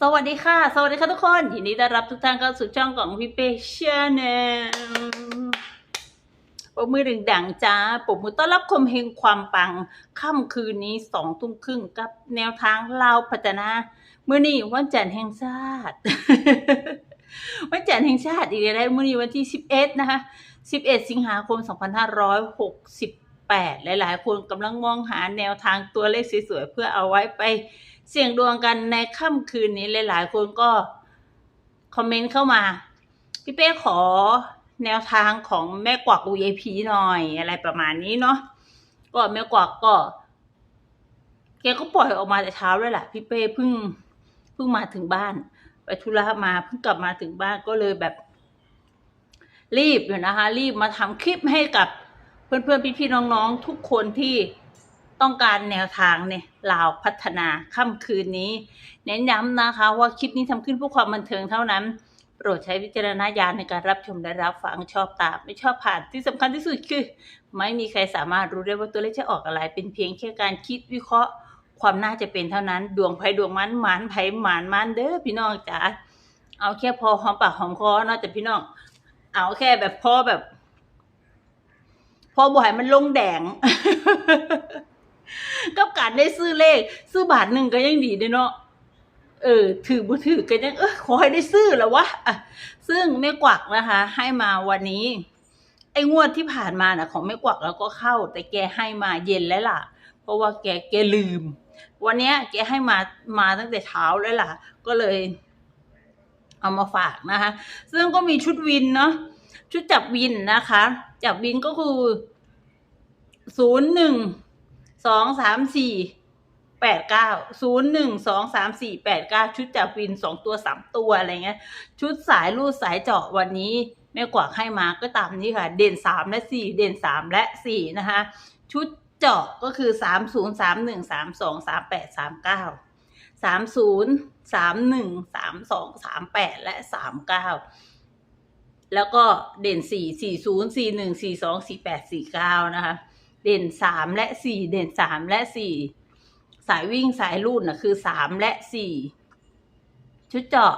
สวัสดีค่ะ สวัสดีค่ะทุกคนยินดีต้อนรับทุกท่านเข้าสู่ช่องของพี่เป้ชาแนลปมมือดึงดังจ้าปมมือต้อนรับคมเฮงความปัง ค่ำคืนนี้สองทุ่มครึ่งกับแนวทางเล่าพัฒนาเมื่อนี้วันจันทร์แห่งชาติวันจันทร์แห่งชาติอีกแล้วเมื่อนี้วันที่สิบเอ็ดนะคะสิบเอ็ดสิงหาคมสองพันห้าร้อยหกสิบแปดหลาย ๆ คนกำลังมองหาแนวทางตัวเลขสวยๆเพื่อเอาไว้ไป เสี่ยงดวงกันในค่ำคืนนี้หลาย ๆ คนก็คอมเมนต์เข้ามา พี่เป้ขอแนวทางของแม่กวัก VIP หน่อยอะไรประมาณนี้เนาะก็แม่กวักก็แกก็ปล่อยออกมาแต่เช้าเลยแหละพี่เป้เพิ่งเพิ่งมาถึงบ้าน ไปธุระมาเพิ่งกลับมาถึงบ้านก็เลยแบบ รีบอยู่นะคะ รีบมาทำคลิปให้กับเพื่อนๆพี่ๆน้องๆทุกคนที่ ต้องการแนวทางเนี่ยลาวพัฒนาค่ำคืนนี้ เน้นย้ำนะคะ ว่าคลิปนี้ทำขึ้นเพื่อความบันเทิงเท่านั้น โปรดใช้วิจารณญาณในการรับชมและรับฟังชอบตามไม่ชอบผ่านที่สำคัญที่สุดคือ ไม่มีใครสามารถรู้ได้ว่าตัวเลขจะออกอะไร เป็นเพียงแค่การคิดวิเคราะห์ ความน่าจะเป็นเท่านั้น ดวงไพ่ดวงมันหมานไพ่หมานมันเด้อพี่น้องจ๋าเอาแค่พอหอมปากหอมคอเนาะแต่พี่น้อง เอาแค่แบบพอแบบ พอบ่อยมันลงแดง กับการได้ซื้อเลข ซื้อบาทหนึ่งก็ยังดีเด้เนาะเออถือบ่ถือก็ยังเออขอให้ได้ซื้อแล้ววะอะซึ่งแม่กวักนะคะ ให้มาวันนี้ ไอ้งวดที่ผ่านมาน่ะของแม่กวักแล้วก็เข้า แต่แกให้มาเย็นแล้วล่ะ เพราะว่าแกแกลืม วันเนี้ยแกให้มามาตั้งแต่เช้าแล้วล่ะ ก็เลย เอามาฝากนะคะ ซึ่งก็มีชุดวินเนาะชุดจับวินนะคะ จับวินก็คือศูนย์หนึ่ง สองสามสี่แปดเก้าศูนย์หนึ่งสองสามสี่แปดเก้าชุดจับวินสองตัวสามตัวอะไรเงี้ย ชุดสายรูดสายเจาะวันนี้แม่กวากให้มาก็ตามนี้ค่ะ เด่นสามและสี่เด่นสามและสี่นะคะ ชุดเจาะก็คือสามศูนย์สามหนึ่งสามสองสามแปดสามเก้าสามศูนย์สามหนึ่งสามสองสามแปดและสามเก้าแล้วก็เด่นสี่สี่ศูนย์สี่หนึ่งสี่สองสี่แปดสี่เก้านะคะ เด่นสามและสี่เด่นสามและสี่สายวิ่งสายรูดนะคือสามและสี่ชุดเจาะ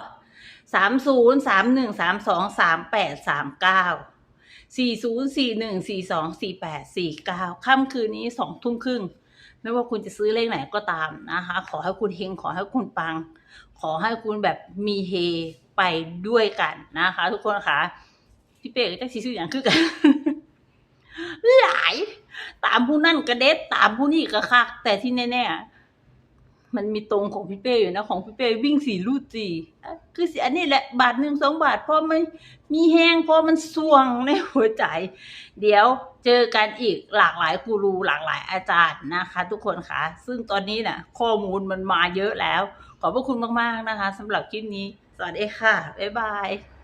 สามศูนย์สามหนึ่งสามสองสามแปดสามเก้าสี่ศูนย์สี่หนึ่งสี่สองสี่แปดสี่เก้าค่ำคืนนี้สองทุ่มครึ่งไม่ว่าคุณจะซื้อเลขไหนก็ตามนะคะ ขอให้คุณเฮงขอให้คุณปัง ขอให้คุณแบบมีเฮไปด้วยกันนะคะ ทุกคนค่ะพี่เป๊กจะซื้ออย่างคือกันหลา ตามผู้นั่นกระเด็ดตามผู้นี่กระคัก แต่ที่แน่ๆมันมีตรงของพี่เป้อยู่นะ ของพี่เป้วิ่งสี่ลูดสี่คือสิอันนี้แหละบาทหนึ่งสองบาทเพราะมันมีแห้งเพราะมันสวงในหัวใจ เดี๋ยวเจอกันอีกหลากหลายกูรูหลากหลายอาจารย์นะคะ ทุกคนคะซึ่งตอนนี้น่ะ ข้อมูลมันมาเยอะแล้ว ขอบพระคุณมากๆนะคะสำหรับคลิปนี้ สวัสดีค่ะ บ๊ายบาย